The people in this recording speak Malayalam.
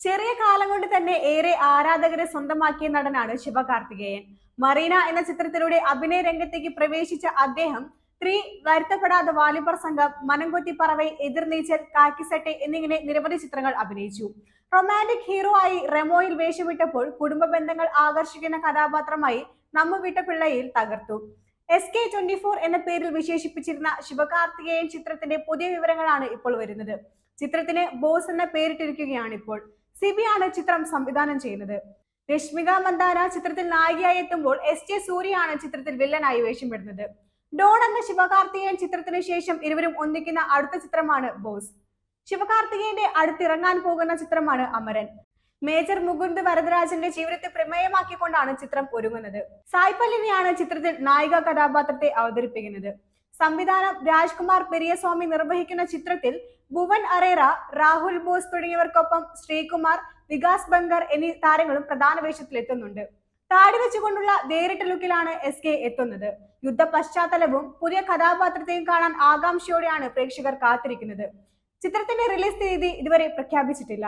ചെറിയ കാലം കൊണ്ട് തന്നെ ഏറെ ആരാധകരെ സ്വന്തമാക്കിയ നടനാണ് ശിവകാർത്തികേയൻ മറീന എന്ന ചിത്രത്തിലൂടെ അഭിനയ രംഗത്തേക്ക് പ്രവേശിച്ച അദ്ദേഹം സ്ത്രീ വരുത്തപ്പെടാതെ വാലിബർ സംഘം മനംകൊത്തി പറവൈ എതിർനീച്ചൽ കാക്കിസട്ടെ എന്നിങ്ങനെ നിരവധി ചിത്രങ്ങൾ അഭിനയിച്ചു. റൊമാന്റിക് ഹീറോ ആയി റെമോയിൽ വേഷമിട്ടപ്പോൾ കുടുംബ ബന്ധങ്ങൾ ആകർഷിക്കുന്ന കഥാപാത്രമായി നമ്മ വിട്ട പിള്ളയിൽ തകർത്തു. എസ് കെ ട്വന്റി ഫോർ എന്ന പേരിൽ വിശേഷിപ്പിച്ചിരുന്ന ശിവകാർത്തികേയൻ ചിത്രത്തിന്റെ പുതിയ വിവരങ്ങളാണ് ഇപ്പോൾ വരുന്നത്. ചിത്രത്തിന് ബോസ് എന്ന പേരിട്ടിരിക്കുകയാണ് ഇപ്പോൾ സിബിയാണ് ചിത്രം സംവിധാനം ചെയ്യുന്നത്. രശ്മിക മന്ദാന ചിത്രത്തിൽ നായികയായി എത്തുമ്പോൾ എസ് ജെ സൂര്യയാണ് ചിത്രത്തിൽ വില്ലനായി വേഷമിടുന്നത് ഡോൺ എന്ന ശിവകാർത്തികേയൻ ചിത്രത്തിന് ശേഷം ഇരുവരും ഒന്നിക്കുന്ന അടുത്ത ചിത്രമാണ് ബോസ്. ശിവകാർത്തികേയന്റെ അടുത്തിറങ്ങാൻ പോകുന്ന ചിത്രമാണ് അമരൻ. മേജർ മുകുന്ദ് വരദരാജന്റെ ജീവിതത്തെ പ്രമേയമാക്കിക്കൊണ്ടാണ് ചിത്രം ഒരുങ്ങുന്നത്. സായ് പല്ലവിയാണ് ചിത്രത്തിൽ നായിക കഥാപാത്രത്തെ അവതരിപ്പിക്കുന്നത്. സംവിധാനം രാജ്കുമാർ പെരിയസ്വാമി നിർവഹിക്കുന്ന ചിത്രത്തിൽ ഭുവൻ അറേറ രാഹുൽ ബോസ് തുടങ്ങിയവർക്കൊപ്പം ശ്രീകുമാർ വികാസ് ബങ്കർ എന്നീ താരങ്ങളും പ്രധാന വേഷത്തിലെത്തുന്നുണ്ട്. താടി വെച്ചുകൊണ്ടുള്ള വേറിട്ട ലുക്കിലാണ് എസ് കെ എത്തുന്നത്. യുദ്ധ പശ്ചാത്തലവും പുതിയ കഥാപാത്രത്തെയും കാണാൻ ആകാംക്ഷയോടെയാണ് പ്രേക്ഷകർ കാത്തിരിക്കുന്നത്. ചിത്രത്തിന്റെ റിലീസ് തീയതി ഇതുവരെ പ്രഖ്യാപിച്ചിട്ടില്ല.